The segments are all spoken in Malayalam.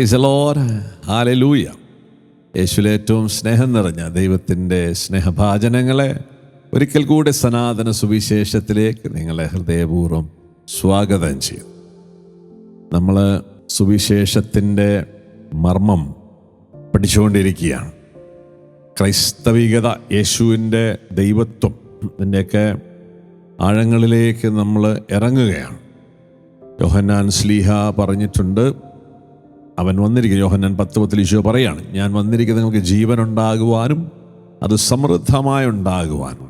പ്രൈസ് ലോഡ് ഹാലലൂയ യേശുവിലെ ഏറ്റവും സ്നേഹം നിറഞ്ഞ ദൈവത്തിന്റെ സ്നേഹഭാചനങ്ങളെ ഒരിക്കൽ കൂടി സനാതന സുവിശേഷത്തിലേക്ക് നിങ്ങളെ ഹൃദയപൂർവം സ്വാഗതം ചെയ്യും. നമ്മൾ സുവിശേഷത്തിന്റെ മർമ്മം പഠിച്ചുകൊണ്ടിരിക്കുകയാണ്. ക്രൈസ്തവികത യേശുവിന്റെ ദൈവത്വം ഇതിന്റെയൊക്കെ ആഴങ്ങളിലേക്ക് നമ്മൾ ഇറങ്ങുകയാണ്. യോഹന്നാൻ സ്ലീഹ പറഞ്ഞിട്ടുണ്ട് അവൻ വന്നിരിക്കുക യോഹന്നാൻ പത്ത് പത്തിൽ ഈശോ പറയാണ് ഞാൻ വന്നിരിക്കുന്നത് നിങ്ങൾക്ക് ജീവൻ ഉണ്ടാകുവാനും അത് സമൃദ്ധമായി ഉണ്ടാകുവാനും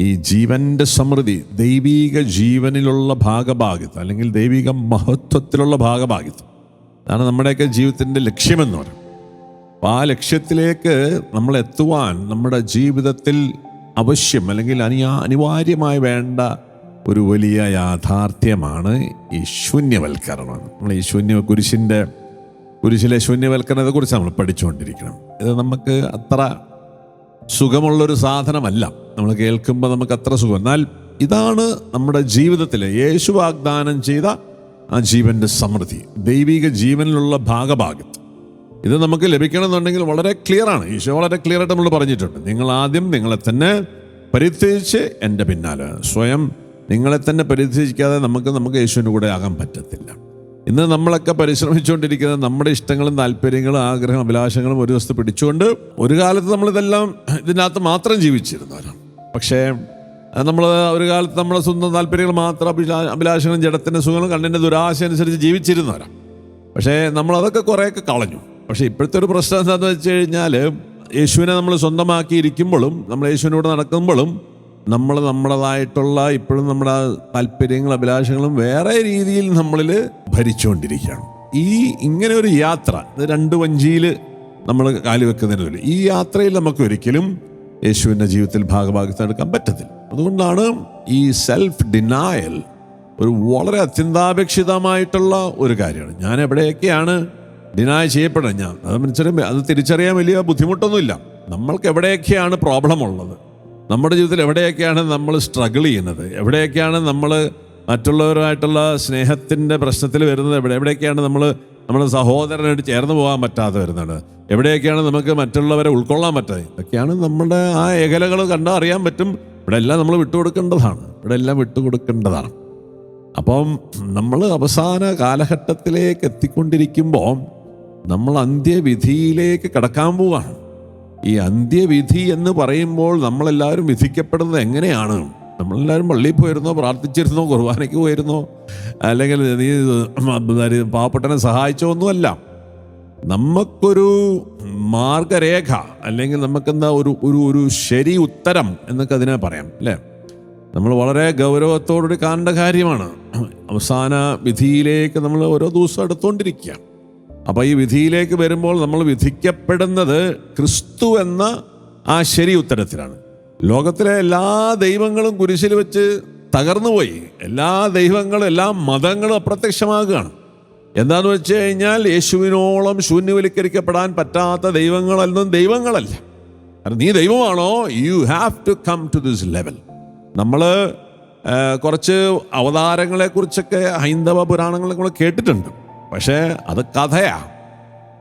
ഈ ജീവന്റെ സമൃദ്ധി ദൈവീക ജീവനിലുള്ള ഭാഗഭാഗിത്വം അല്ലെങ്കിൽ ദൈവിക മഹത്വത്തിലുള്ള ഭാഗഭാഗിത്വം. അതാണ് നമ്മുടെയൊക്കെ ജീവിതത്തിന്റെ ലക്ഷ്യമെന്ന് പറയും അപ്പോൾ ആ ലക്ഷ്യത്തിലേക്ക് നമ്മൾ എത്തുവാൻ നമ്മുടെ ജീവിതത്തിൽ അവശ്യം അല്ലെങ്കിൽ അനിയാ അനിവാര്യമായി വേണ്ട ഒരു വലിയ യാഥാർത്ഥ്യമാണ് ഈ ശൂന്യവൽക്കരണം. നമ്മൾ ഈ ശൂന്യ കുരിശിന്റെ കുരിശിലെ ശൂന്യവൽക്കരണത്തെക്കുറിച്ച് നമ്മൾ പഠിച്ചുകൊണ്ടിരിക്കണം. ഇത് നമുക്ക് അത്ര സുഖമുള്ളൊരു സാധനമല്ല. നമ്മൾ കേൾക്കുമ്പോൾ നമുക്ക് അത്ര സുഖം. എന്നാൽ ഇതാണ് നമ്മുടെ ജീവിതത്തിൽ യേശു വാഗ്ദാനം ചെയ്ത ആ ജീവന്റെ സമൃദ്ധി. ദൈവിക ജീവനിലുള്ള ഭാഗഭാഗത്ത് ഇത് നമുക്ക് ലഭിക്കണമെന്നുണ്ടെങ്കിൽ വളരെ ക്ലിയർ ആണ്. ഈശോ വളരെ ക്ലിയർ ആയിട്ട് നമ്മൾ പറഞ്ഞിട്ടുണ്ട്. നിങ്ങൾ ആദ്യം നിങ്ങളെ തന്നെ പരിത്യജിച്ച് എന്റെ പിന്നാലെ. സ്വയം നിങ്ങളെ തന്നെ പരിത്യജിക്കാതെ നമുക്ക് നമുക്ക് യേശുവിന്റെ കൂടെ ആകാൻ പറ്റത്തില്ല. ഇന്ന് നമ്മളൊക്കെ പരിശ്രമിച്ചുകൊണ്ടിരിക്കുന്നത് നമ്മുടെ ഇഷ്ടങ്ങളും താല്പര്യങ്ങളും ആഗ്രഹം അഭിലാഷങ്ങളും ഒരു ദിവസത്തെ പിടിച്ചുകൊണ്ട് ഒരു കാലത്ത് നമ്മളിതെല്ലാം ഇതിനകത്ത് മാത്രം ജീവിച്ചിരുന്നവരാണ്. പക്ഷേ നമ്മൾ ഒരു കാലത്ത് നമ്മുടെ സ്വന്തം താല്പര്യങ്ങൾ മാത്രം അഭിലാ അഭിലാഷങ്ങളും ജഡത്തിന്റെ സുഖങ്ങളും കണ്ണിന്റെ ദുരാശ അനുസരിച്ച് ജീവിച്ചിരുന്നവരാണ്. പക്ഷേ നമ്മളതൊക്കെ കുറേയൊക്കെ കളഞ്ഞു. പക്ഷേ ഇപ്പോഴത്തെ ഒരു പ്രശ്നം എന്താണെന്ന് വെച്ച് കഴിഞ്ഞാൽ യേശുവിനെ നമ്മൾ സ്വന്തമാക്കിയിരിക്കുമ്പോഴും നമ്മൾ യേശുവിനോട് നടക്കുമ്പോഴും നമ്മൾ നമ്മുടേതായിട്ടുള്ള ഇപ്പോഴും നമ്മുടെ താല്പര്യങ്ങളും അഭിലാഷങ്ങളും വേറെ രീതിയിൽ നമ്മളിൽ ഭരിച്ചുകൊണ്ടിരിക്കുകയാണ് ഈ ഇങ്ങനെ ഒരു യാത്ര രണ്ട് വഞ്ചിയിൽ നമ്മൾ കാലി കാലുവെക്കുന്നതിന് ഈ യാത്രയിൽ നമുക്ക് ഒരിക്കലും യേശുവിന്റെ ജീവിതത്തിൽ ഭാഗഭാഗത്ത് എടുക്കാൻ പറ്റത്തില്ല. അതുകൊണ്ടാണ് ഈ സെൽഫ് ഡിനായൽ ഒരു വളരെ അത്യന്താപേക്ഷിതമായിട്ടുള്ള ഒരു കാര്യമാണ്. ഞാൻ എവിടെയൊക്കെയാണ് ഡിനായ് ചെയ്യപ്പെടുന്നത്? ഞാൻ അത് മനസ്സിലും അത് തിരിച്ചറിയാൻ വലിയ ബുദ്ധിമുട്ടൊന്നുമില്ല. നമ്മൾക്ക് എവിടെയൊക്കെയാണ് പ്രോബ്ലം ഉള്ളത്? നമ്മുടെ ജീവിതത്തിൽ എവിടെയൊക്കെയാണ് നമ്മൾ സ്ട്രഗിൾ ചെയ്യുന്നത്? എവിടെയൊക്കെയാണ് നമ്മൾ മറ്റുള്ളവരുമായിട്ടുള്ള സ്നേഹത്തിന്റെ പ്രശ്നത്തിൽ വരുന്നത് എവിടെ? എവിടെയൊക്കെയാണ് നമ്മൾ നമ്മുടെ സഹോദരനായിട്ട് ചേർന്ന് പോകാൻ പറ്റാതെ വരുന്നത്? എവിടെയൊക്കെയാണ് നമുക്ക് മറ്റുള്ളവരെ ഉൾക്കൊള്ളാൻ പറ്റാതെ? ഇതൊക്കെയാണ് നമ്മുടെ ആ ഏകലകൾ കണ്ടാൽ അറിയാൻ പറ്റും. ഇവിടെ എല്ലാം നമ്മൾ വിട്ടുകൊടുക്കേണ്ടതാണ്. ഇവിടെ എല്ലാം വിട്ടുകൊടുക്കേണ്ടതാണ്. അപ്പം നമ്മൾ അവസാന കാലഘട്ടത്തിലേക്ക് എത്തിക്കൊണ്ടിരിക്കുമ്പോൾ നമ്മൾ അന്ത്യവിധിയിലേക്ക് കടക്കാൻ പോവുകയാണ് ഈ അന്ത്യവിധി എന്ന് പറയുമ്പോൾ നമ്മളെല്ലാവരും വിധിക്കപ്പെടുന്നത് എങ്ങനെയാണ്? നമ്മളെല്ലാവരും പള്ളിയിൽ പോയിരുന്നോ? പ്രാർത്ഥിച്ചിരുന്നോ? കുർബാനയ്ക്ക് പോയിരുന്നോ? അല്ലെങ്കിൽ നീ പാവപ്പെട്ടനെ സഹായിച്ചോ ഒന്നുമല്ല. നമുക്കൊരു മാർഗരേഖ അല്ലെങ്കിൽ നമുക്കെന്താ ഒരു ഒരു ഒരു ശരി ഉത്തരം എന്നൊക്കെ അതിനെ പറയാം അല്ലേ? നമ്മൾ വളരെ ഗൗരവത്തോടുകൂടി കാണേണ്ട കാര്യമാണ്. അവസാന വിധിയിലേക്ക് നമ്മൾ ഓരോ ദിവസം എടുത്തുകൊണ്ടിരിക്കുക. അപ്പോൾ ഈ വിധിയിലേക്ക് വരുമ്പോൾ നമ്മൾ വിധിക്കപ്പെടുന്നത് ക്രിസ്തു എന്ന ആ ശരി ഉത്തരത്തിലാണ്. ലോകത്തിലെ എല്ലാ ദൈവങ്ങളും കുരിശിൽ വെച്ച് തകർന്നുപോയി എല്ലാ ദൈവങ്ങളും എല്ലാ മതങ്ങളും അപ്രത്യക്ഷമാകുകയാണ്. എന്താണെന്ന് വെച്ച് കഴിഞ്ഞാൽ യേശുവിനോളം ശൂന്യവൽക്കരിക്കപ്പെടാൻ പറ്റാത്ത ദൈവങ്ങളൊന്നും ദൈവങ്ങളല്ല. കാരണം നീ ദൈവമാണോ? You have to come to this level നമ്മൾ കുറച്ച് അവതാരങ്ങളെക്കുറിച്ചൊക്കെ ഹൈന്ദവ പുരാണങ്ങളെ നമ്മൾ കേട്ടിട്ടുണ്ട്. പക്ഷേ അത് കഥയാ.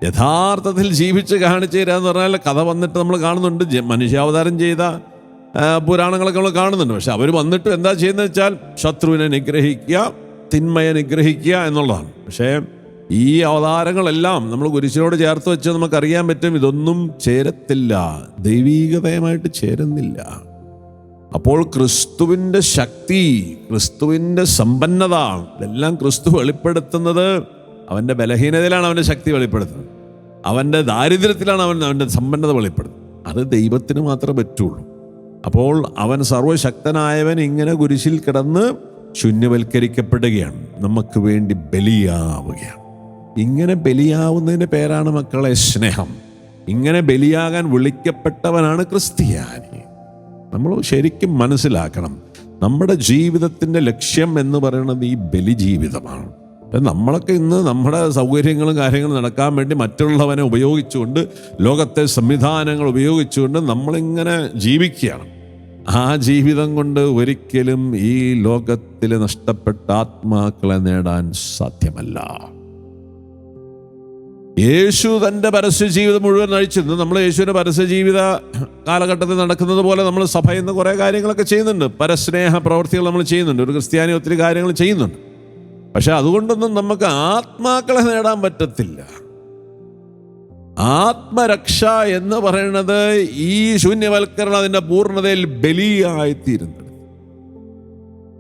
യഥാർത്ഥത്തിൽ ജീവിച്ച് കാണിച്ചു തരാന്ന് പറഞ്ഞാൽ കഥ വന്നിട്ട് നമ്മൾ കാണുന്നുണ്ട്. മനുഷ്യാവതാരം ചെയ്ത പുരാണങ്ങളൊക്കെ നമ്മൾ കാണുന്നുണ്ട്. പക്ഷെ അവർ വന്നിട്ട് എന്താ ചെയ്യുന്നത് വെച്ചാൽ ശത്രുവിനെ നിഗ്രഹിക്കുക തിന്മയെ നിഗ്രഹിക്കുക എന്നുള്ളതാണ്. പക്ഷേ ഈ അവതാരങ്ങളെല്ലാം നമ്മൾ കുരിശിനോട് ചേർത്ത് വെച്ച് നമുക്കറിയാൻ പറ്റും ഇതൊന്നും ചേരത്തില്ല. ദൈവീകതയുമായിട്ട് ചേരുന്നില്ല. അപ്പോൾ ക്രിസ്തുവിന്റെ ശക്തി ക്രിസ്തുവിന്റെ സമ്പന്നത ഇതെല്ലാം ക്രിസ്തു വെളിപ്പെടുത്തുന്നത് അവന്റെ ബലഹീനതയിലാണ് അവന്റെ ശക്തി വെളിപ്പെടുത്തുന്നത്. അവന്റെ ദാരിദ്ര്യത്തിലാണ് അവൻ അവന്റെ സമ്പന്നത വെളിപ്പെടുത്തുന്നത്. അത് ദൈവത്തിന് മാത്രമേ പറ്റുള്ളൂ. അപ്പോൾ അവൻ സർവശക്തനായവൻ ഇങ്ങനെ കുരിശിൽ കിടന്ന് ശൂന്യവൽക്കരിക്കപ്പെടുകയാണ്. നമുക്ക് വേണ്ടി ബലിയാവുകയാണ്. ഇങ്ങനെ ബലിയാവുന്നതിന്റെ പേരാണ് മക്കളെ സ്നേഹം. ഇങ്ങനെ ബലിയാകാൻ വിളിക്കപ്പെട്ടവനാണ് ക്രിസ്ത്യാനി. നമ്മൾ ശരിക്കും മനസ്സിലാക്കണം. നമ്മുടെ ജീവിതത്തിന്റെ ലക്ഷ്യം എന്ന് പറയുന്നത് ഈ ബലിജീവിതമാണ്. നമ്മളൊക്കെ ഇന്ന് നമ്മുടെ സൗകര്യങ്ങളും കാര്യങ്ങളും നടക്കാൻ വേണ്ടി മറ്റുള്ളവനെ ഉപയോഗിച്ചുകൊണ്ട് ലോകത്തെ സംവിധാനങ്ങൾ ഉപയോഗിച്ചുകൊണ്ട് നമ്മളിങ്ങനെ ജീവിക്കുകയാണ്. ആ ജീവിതം കൊണ്ട് ഒരിക്കലും ഈ ലോകത്തിൽ നഷ്ടപ്പെട്ട ആത്മാക്കളെ നേടാൻ സാധ്യമല്ല. യേശു തന്റെ പരസ്യ ജീവിതം മുഴുവൻ നയിച്ചിരുന്നു നമ്മൾ യേശുവിന്റെ പരസ്യ ജീവിത കാലഘട്ടത്തിൽ നടക്കുന്നത് പോലെ നമ്മൾ സഭയിൽ നിന്ന് കുറേ കാര്യങ്ങളൊക്കെ ചെയ്യുന്നുണ്ട്. പരസ്നേഹ പ്രവർത്തികൾ നമ്മൾ ചെയ്യുന്നുണ്ട്. ഒരു ക്രിസ്ത്യാനി ഒത്തിരി കാര്യങ്ങൾ ചെയ്യുന്നുണ്ട്. പക്ഷെ അതുകൊണ്ടൊന്നും നമുക്ക് ആത്മാക്കളെ നേടാൻ പറ്റത്തില്ല. ആത്മരക്ഷ എന്ന് പറയുന്നത് ഈ ശൂന്യവൽക്കരണം അതിന്റെ പൂർണതയിൽ ബലിയായിത്തീരുന്നത്.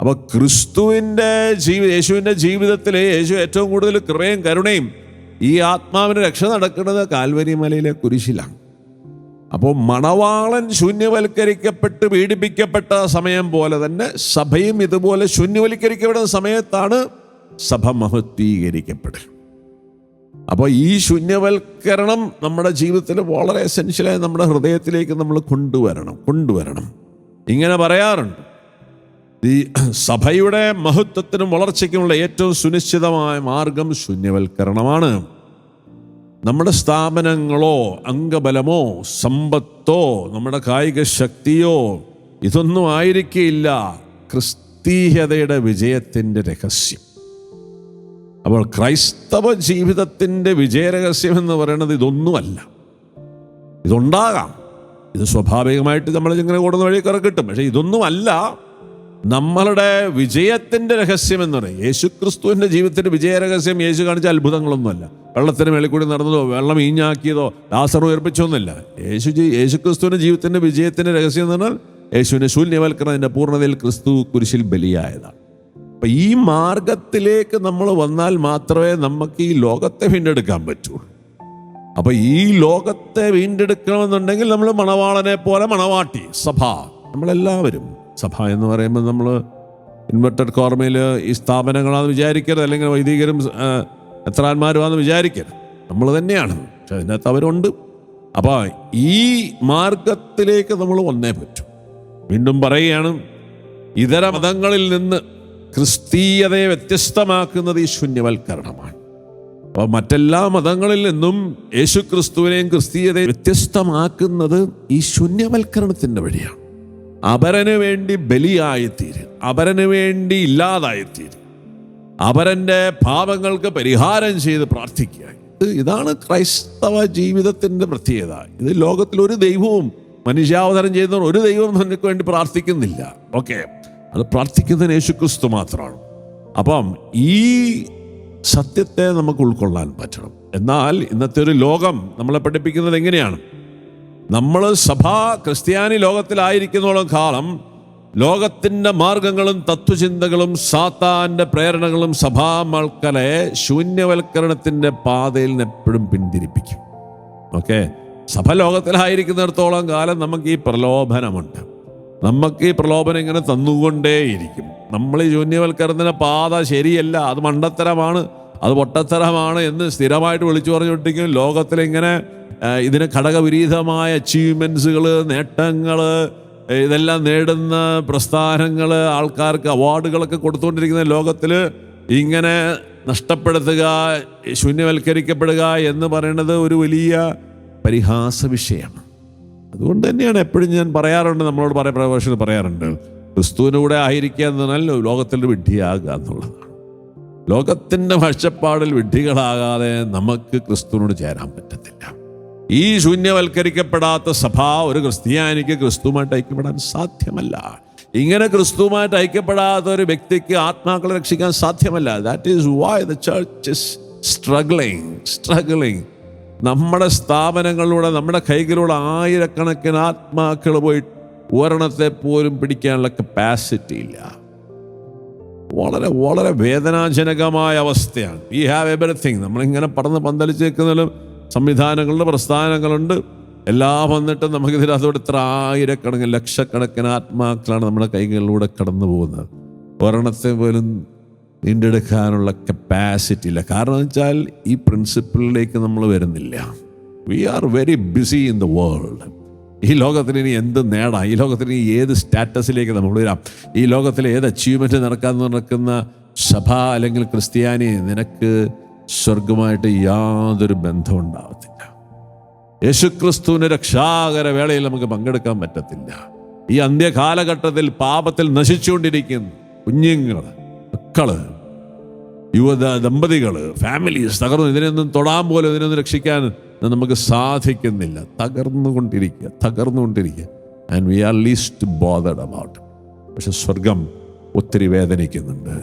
അപ്പൊ ക്രിസ്തുവിന്റെ ജീവി യേശുവിന്റെ ജീവിതത്തിലെ യേശു ഏറ്റവും കൂടുതൽ കൃപയും കരുണയും ഈ ആത്മാവിന് രക്ഷ നടക്കുന്നത് കാൽവരി മലയിലെ കുരിശിലാണ്. അപ്പോൾ മണവാളൻ ശൂന്യവൽക്കരിക്കപ്പെട്ട് പീഡിപ്പിക്കപ്പെട്ട സമയം പോലെ തന്നെ സഭയും ഇതുപോലെ ശൂന്യവൽക്കരിക്കപ്പെടുന്ന സമയത്താണ് സഭ മഹത്വീകരിക്കപ്പെടുക അപ്പോൾ ഈ ശൂന്യവൽക്കരണം നമ്മുടെ ജീവിതത്തിൽ വളരെ എസെൻഷ്യലായി നമ്മുടെ ഹൃദയത്തിലേക്ക് നമ്മൾ കൊണ്ടുവരണം കൊണ്ടുവരണം. ഇങ്ങനെ പറയാറുണ്ട്. ഈ സഭയുടെ മഹത്വത്തിനും വളർച്ചയ്ക്കുമുള്ള ഏറ്റവും സുനിശ്ചിതമായ മാർഗം ശൂന്യവൽക്കരണമാണ്. നമ്മുടെ സ്ഥാപനങ്ങളോ അംഗബലമോ സമ്പത്തോ നമ്മുടെ കായിക ശക്തിയോ ഇതൊന്നും ആയിരിക്കില്ല ക്രിസ്തീയതയുടെ വിജയത്തിന്റെ രഹസ്യം. അപ്പോൾ ക്രൈസ്തവ ജീവിതത്തിന്റെ വിജയരഹസ്യം എന്ന് പറയുന്നത് ഇതൊന്നുമല്ല. ഇതുണ്ടാകാം. ഇത് സ്വാഭാവികമായിട്ട് നമ്മൾ ഇങ്ങനെ കൂടുന്ന വഴി കയറി കിട്ടും. പക്ഷേ ഇതൊന്നുമല്ല. നമ്മളുടെ വിജയത്തിന്റെ രഹസ്യം എന്ന് പറയും. യേശു ക്രിസ്തുവിന്റെ ജീവിതത്തിന്റെ വിജയരഹസ്യം യേശു കാണിച്ച അത്ഭുതങ്ങളൊന്നുമല്ല. വെള്ളത്തിന് മേളിൽ കൂടി നടന്നതോ വെള്ളം ഈഞ്ഞാക്കിയതോ ലാസർ ഉയർപ്പിച്ചൊന്നുമില്ല. യേശു യേശു ക്രിസ്തുവിന്റെ ജീവിതത്തിന്റെ വിജയത്തിന്റെ രഹസ്യം എന്ന് പറഞ്ഞാൽ യേശുവിന്റെ ശൂന്യവൽക്കരണത്തിന്റെ പൂർണതയിൽ ക്രിസ്തു കുരിശിൽ ബലിയായതാണ്. അപ്പം ഈ മാർഗത്തിലേക്ക് നമ്മൾ വന്നാൽ മാത്രമേ നമുക്ക് ഈ ലോകത്തെ വീണ്ടെടുക്കാൻ പറ്റുള്ളൂ അപ്പൊ ഈ ലോകത്തെ വീണ്ടെടുക്കണമെന്നുണ്ടെങ്കിൽ നമ്മൾ മണവാളനെ പോലെ മണവാട്ടി സഭ. നമ്മളെല്ലാവരും സഭ എന്ന് പറയുമ്പോൾ നമ്മൾ ഇൻവെർട്ടഡ് കോർമയിൽ ഈ സ്ഥാപനങ്ങളാണെന്ന് വിചാരിക്കരുത് അല്ലെങ്കിൽ വൈദികരും എത്ര എത്രാന്മാരുമാണെന്ന് വിചാരിക്കരുത്. നമ്മൾ തന്നെയാണ് പക്ഷെ അതിനകത്ത് അവരുണ്ട്. അപ്പോൾ ഈ മാർഗത്തിലേക്ക് നമ്മൾ വന്നേ പറ്റും. വീണ്ടും പറയുകയാണ് ഇതര മതങ്ങളിൽ നിന്ന് ക്രിസ്തീയതയെ വ്യത്യസ്തമാക്കുന്നത് ഈ ശൂന്യവൽക്കരണമാണ്. അപ്പോൾ മറ്റെല്ലാ മതങ്ങളിൽ നിന്നും യേശു ക്രിസ്തുവിനെയും ക്രിസ്തീയതയെ വ്യത്യസ്തമാക്കുന്നത് ഈ ശൂന്യവൽക്കരണത്തിന്റെ വഴിയാണ്. അപരന് വേണ്ടി ബലിയായിത്തീരും അപരന് വേണ്ടി ഇല്ലാതായിത്തീരും അപരന്റെ പാപങ്ങൾക്ക് പരിഹാരം ചെയ്ത് പ്രാർത്ഥിക്കുക. ഇത് ഇതാണ് ക്രൈസ്തവ ജീവിതത്തിന്റെ പ്രത്യേകത. ഇത് ലോകത്തിൽ ഒരു ദൈവവും മനുഷ്യാവതരം ചെയ്യുന്ന ഒരു ദൈവവും നമുക്ക് വേണ്ടി പ്രാർത്ഥിക്കുന്നില്ല. ഓക്കെ. അത് പ്രാർത്ഥിക്കുന്നതിന് യേശുക്രിസ്തു മാത്രമാണ്. അപ്പം ഈ സത്യത്തെ നമുക്ക് ഉൾക്കൊള്ളാൻ പറ്റണം. എന്നാൽ ഇന്നത്തെ ഒരു ലോകം നമ്മളെ പഠിപ്പിക്കുന്നത് എങ്ങനെയാണ്? നമ്മൾ സഭാ ക്രിസ്ത്യാനി ലോകത്തിലായിരിക്കുന്നോളം കാലം ലോകത്തിന്റെ മാർഗങ്ങളും തത്വചിന്തകളും സാത്താന്റെ പ്രേരണകളും സഭാ മക്കളെ ശൂന്യവൽക്കരണത്തിന്റെ പാതയിൽ നിന്ന് എപ്പോഴും പിന്തിരിപ്പിക്കും. ഓക്കെ? സഭ ലോകത്തിലായിരിക്കുന്നിടത്തോളം കാലം നമുക്ക് ഈ പ്രലോഭനമുണ്ട്. നമുക്ക് ഈ പ്രലോഭനം ഇങ്ങനെ തന്നുകൊണ്ടേയിരിക്കും. നമ്മൾ ഈ ശൂന്യവൽക്കരണത്തിന്റെ പാത ശരിയല്ല അത് മണ്ടത്തരമാണ് അത് പൊട്ടത്തരമാണ് എന്ന് സ്ഥിരമായിട്ട് വിളിച്ചു പറഞ്ഞുകൊണ്ടിരിക്കും. ലോകത്തിലിങ്ങനെ ഇതിന് ഘടകവിരീതമായ അച്ചീവ്മെൻസുകൾ നേട്ടങ്ങൾ ഇതെല്ലാം നേടുന്ന പ്രസ്ഥാനങ്ങൾ ആൾക്കാർക്ക് അവാർഡുകളൊക്കെ കൊടുത്തുകൊണ്ടിരിക്കുന്ന ലോകത്തിൽ ഇങ്ങനെ നഷ്ടപ്പെടുത്തുക ശൂന്യവൽക്കരിക്കപ്പെടുക എന്ന് പറയുന്നത് ഒരു വലിയ പരിഹാസ വിഷയമാണ്. അതുകൊണ്ട് തന്നെയാണ് എപ്പോഴും ഞാൻ പറയാറുണ്ട് നമ്മളോട് പറയാൻ പ്രഭാഷണം പറയാറുണ്ട്. ക്രിസ്തുവിന്റെ കൂടെ ആയിരിക്കുക എന്ന് പറഞ്ഞാൽ ലോകത്തിൽ വിഡ്ഢിയാകുക എന്നുള്ളതാണ്. ലോകത്തിന്റെ ഭക്ഷപ്പാടിൽ വിഡ്ഢികളാകാതെ നമുക്ക് ക്രിസ്തുവിനോട് ചേരാൻ പറ്റത്തില്ല. ഈ ശൂന്യവൽക്കരിക്കപ്പെടാത്ത സഭ ഒരു ക്രിസ്ത്യാനിക്ക് ക്രിസ്തുവുമായിട്ട് ഐക്യപ്പെടാൻ സാധ്യമല്ല. ഇങ്ങനെ ക്രിസ്തുവുമായിട്ട് ഐക്യപ്പെടാത്ത ഒരു വ്യക്തിക്ക് ആത്മാക്കളെ രക്ഷിക്കാൻ സാധ്യമല്ല. That is why the church is struggling struggling നമ്മുടെ സ്ഥാപനങ്ങളിലൂടെ നമ്മുടെ കൈകളിലൂടെ ആയിരക്കണക്കിന് ആത്മാക്കൾ പോയി ഒരെണ്ണത്തെ പോലും പിടിക്കാനുള്ള കപ്പാസിറ്റി ഇല്ല. വളരെ വളരെ വേദനാജനകമായ അവസ്ഥയാണ്. വി ഹാവ് എവറിത്തിങ് നമ്മളിങ്ങനെ പടന്ന് പന്തലിച്ച് നിൽക്കുന്നതിലും സംവിധാനങ്ങളുണ്ട് പ്രസ്ഥാനങ്ങളുണ്ട്. എല്ലാം നമുക്കിതിൽ അതോടെ ഇത്ര ആയിരക്കണക്കിന് ലക്ഷക്കണക്കിന് ആത്മാക്കളാണ് നമ്മുടെ കൈകളിലൂടെ കടന്നു പോകുന്നത് ഒരെണ്ണത്തെ പോലും വീണ്ടെടുക്കാനുള്ള കപ്പാസിറ്റി ഇല്ല. കാരണം വെച്ചാൽ ഈ പ്രിൻസിപ്പിളിലേക്ക് നമ്മൾ വരുന്നില്ല. We are very busy in the world ഈ ലോകത്തിന് ഇനി എന്ത് നേടാം? ഈ ലോകത്തിന് ഇനി ഏത് സ്റ്റാറ്റസിലേക്ക് നമ്മൾ വരാം? ഈ ലോകത്തിലെ ഏത് അച്ചീവ്മെന്റ് നടക്കാൻ നടക്കുന്ന സഭ അല്ലെങ്കിൽ ക്രിസ്ത്യാനി നിനക്ക് സ്വർഗമായിട്ട് യാതൊരു ബന്ധവും ഉണ്ടാവത്തില്ല. യേശുക്രിസ്തുവിന്റെ രക്ഷാകര വേളയിൽ നമുക്ക് പങ്കെടുക്കാൻ പറ്റത്തില്ല. ഈ അന്ത്യകാലഘട്ടത്തിൽ പാപത്തിൽ നശിച്ചുകൊണ്ടിരിക്കുന്ന കുഞ്ഞുങ്ങൾ. മക്കൾ യുവ ദമ്പതികൾ ഫാമിലീസ് തകർന്നു. ഇതിനൊന്നും തൊടാൻ പോലും ഇതിനൊന്നും രക്ഷിക്കാൻ നമുക്ക് സാധിക്കുന്നില്ല. തകർന്നുകൊണ്ടിരിക്കുക തകർന്നുകൊണ്ടിരിക്കുക. And we are least bothered about പക്ഷെ സ്വർഗം ഒത്തിരി വേദനിക്കുന്നുണ്ട്.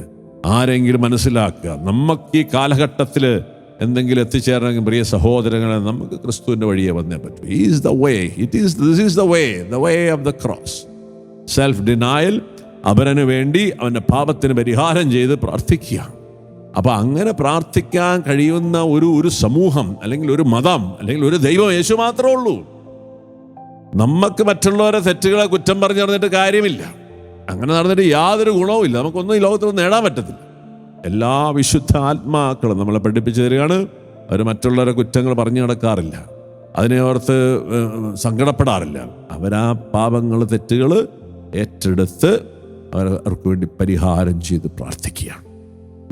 ആരെങ്കിലും മനസ്സിലാക്കുക നമുക്ക് ഈ കാലഘട്ടത്തിൽ എന്തെങ്കിലും എത്തിച്ചേരണമെങ്കിൽ പ്രിയ സഹോദരങ്ങളെ നമുക്ക് ക്രിസ്തുവിന്റെ വഴിയെ വന്നേ പറ്റൂ. Is the way it is this is the way the way of the cross self denial അവരന് വേണ്ടി അവന്റെ പാപത്തിന് പരിഹാരം ചെയ്ത് പ്രാർത്ഥിക്കുക. അപ്പോൾ അങ്ങനെ പ്രാർത്ഥിക്കാൻ കഴിയുന്ന ഒരു ഒരു സമൂഹം അല്ലെങ്കിൽ ഒരു മതം അല്ലെങ്കിൽ ഒരു ദൈവം യേശു മാത്രമേ ഉള്ളൂ. നമുക്ക് മറ്റുള്ളവരെ തെറ്റുകളെ കുറ്റം പറഞ്ഞു നടന്നിട്ട് കാര്യമില്ല. അങ്ങനെ നടന്നിട്ട് യാതൊരു ഗുണവും ഇല്ല. നമുക്കൊന്നും ഈ ലോകത്തിൽ നേടാൻ പറ്റത്തില്ല. എല്ലാ വിശുദ്ധ ആത്മാക്കളും നമ്മളെ പഠിപ്പിച്ചു തരികയാണ്. അവർ മറ്റുള്ളവരെ കുറ്റങ്ങൾ പറഞ്ഞു നടക്കാറില്ല. അതിനെ ഓർത്ത് സങ്കടപ്പെടാറില്ല. അവരാ പാപങ്ങൾ തെറ്റുകൾ ഏറ്റെടുത്ത് അവർക്ക് വേണ്ടി പരിഹാരം ചെയ്ത് പ്രാർത്ഥിക്കുകയാണ്.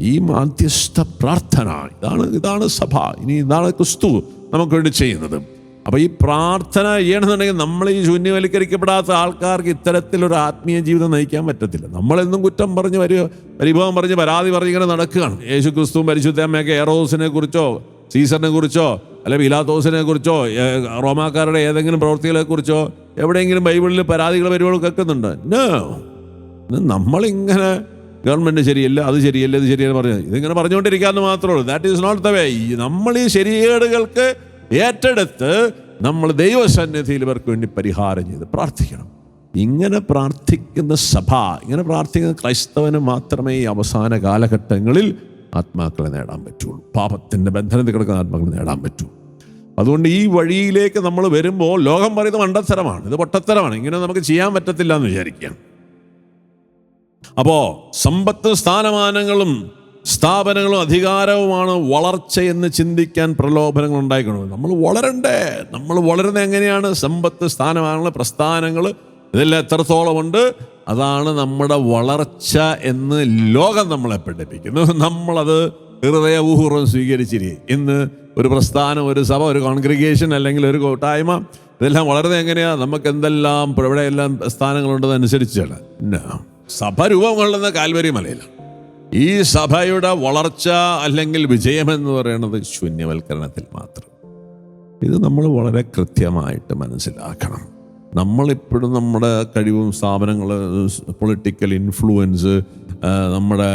ഈ മാധ്യസ്ഥ പ്രാർത്ഥന ഇതാണ് ഇതാണ് സഭ. ഇനി ഇതാണ് ക്രിസ്തു നമുക്ക് വേണ്ടി ചെയ്യുന്നത്. അപ്പൊ ഈ പ്രാർത്ഥന ചെയ്യണമെന്നുണ്ടെങ്കിൽ നമ്മൾ ഈ ശൂന്യവൽക്കരിക്കപ്പെടാത്ത ആൾക്കാർക്ക് ഇത്തരത്തിലൊരു ആത്മീയ ജീവിതം നയിക്കാൻ പറ്റത്തില്ല. നമ്മളെന്നും കുറ്റം പറഞ്ഞ് വരിക പരിഭവം പറഞ്ഞ് പരാതി പറഞ്ഞ് ഇങ്ങനെ നടക്കുകയാണ്. യേശു ക്രിസ്തുവും പരിശുദ്ധമ്മയൊക്കെ എറോസിനെ കുറിച്ചോ സീസറിനെ കുറിച്ചോ അല്ലെ ഇലാത്തോസിനെ കുറിച്ചോ റോമാക്കാരുടെ ഏതെങ്കിലും പ്രവൃത്തികളെ കുറിച്ചോ എവിടെയെങ്കിലും ബൈബിളിൽ പരാതികൾ വരുമ്പോൾ കേൾക്കുന്നുണ്ട്? നോ നമ്മളിങ്ങനെ ഗവൺമെന്റ് ശരിയല്ല അത് ശരിയല്ല ഇത് ശരിയല്ല പറഞ്ഞു ഇതിങ്ങനെ പറഞ്ഞുകൊണ്ടിരിക്കാമെന്ന് മാത്രമേ ഉള്ളൂ. That is not the way നമ്മൾ ഈ ശരികേടുകൾക്ക് ഏറ്റെടുത്ത് നമ്മൾ ദൈവസന്നിധിയിൽ ഇവർക്ക് വേണ്ടി പരിഹാരം ചെയ്ത് പ്രാർത്ഥിക്കണം. ഇങ്ങനെ പ്രാർത്ഥിക്കുന്ന സഭ ഇങ്ങനെ പ്രാർത്ഥിക്കുന്ന ക്രൈസ്തവന് മാത്രമേ ഈ അവസാന കാലഘട്ടങ്ങളിൽ ആത്മാക്കളെ നേടാൻ പറ്റുള്ളൂ. പാപത്തിന്റെ ബന്ധനത്തിൽ കിടക്കുന്ന ആത്മാക്കളെ നേടാൻ പറ്റൂ. അതുകൊണ്ട് ഈ വഴിയിലേക്ക് നമ്മൾ വരുമ്പോൾ ലോകം പറയുന്നത് മണ്ടത്തരമാണ് ഇത് പൊട്ടത്തരമാണ്. ഇങ്ങനെ നമുക്ക് ചെയ്യാൻ പറ്റത്തില്ല എന്ന് വിചാരിക്കുകയാണ്. അപ്പോ സമ്പത്ത് സ്ഥാനമാനങ്ങളും സ്ഥാപനങ്ങളും അധികാരവുമാണ് വളർച്ച എന്ന് ചിന്തിക്കാൻ പ്രലോഭനങ്ങൾ ഉണ്ടായിക്കണം നമ്മൾ വളരണ്ടേ. നമ്മൾ വളരുന്നത് എങ്ങനെയാണ്? സമ്പത്ത് സ്ഥാനമാനങ്ങൾ പ്രസ്ഥാനങ്ങൾ ഇതെല്ലാം എത്രത്തോളം ഉണ്ട്? അതാണ് നമ്മുടെ വളർച്ച എന്ന് ലോകം നമ്മളെ പഠിപ്പിക്കുന്നു. നമ്മളത് ഹൃദയപൂർവം സ്വീകരിച്ചിരിക്കും ഇന്ന് ഒരു പ്രസ്ഥാനം ഒരു സഭ ഒരു കോൺഗ്രിഗേഷൻ അല്ലെങ്കിൽ ഒരു കൂട്ടായ്മ ഇതെല്ലാം വളരുന്നത് എങ്ങനെയാണ് നമുക്ക് എന്തെല്ലാം ഇവിടെയെല്ലാം എവിടെയെല്ലാം സ്ഥാനങ്ങളുണ്ടെന്നനുസരിച്ചാണ് No. സഭ രൂപം കൊള്ളുന്ന കാൽവരി മലയിലാണ് ഈ സഭയുടെ വളർച്ച അല്ലെങ്കിൽ വിജയമെന്ന് പറയുന്നത് ശൂന്യവൽക്കരണത്തിൽ മാത്രം. ഇത് നമ്മൾ വളരെ കൃത്യമായിട്ട് മനസ്സിലാക്കണം. നമ്മളിപ്പോഴും നമ്മുടെ കഴിവും സ്ഥാപനങ്ങൾ പൊളിറ്റിക്കൽ ഇൻഫ്ലുവൻസ് നമ്മുടെ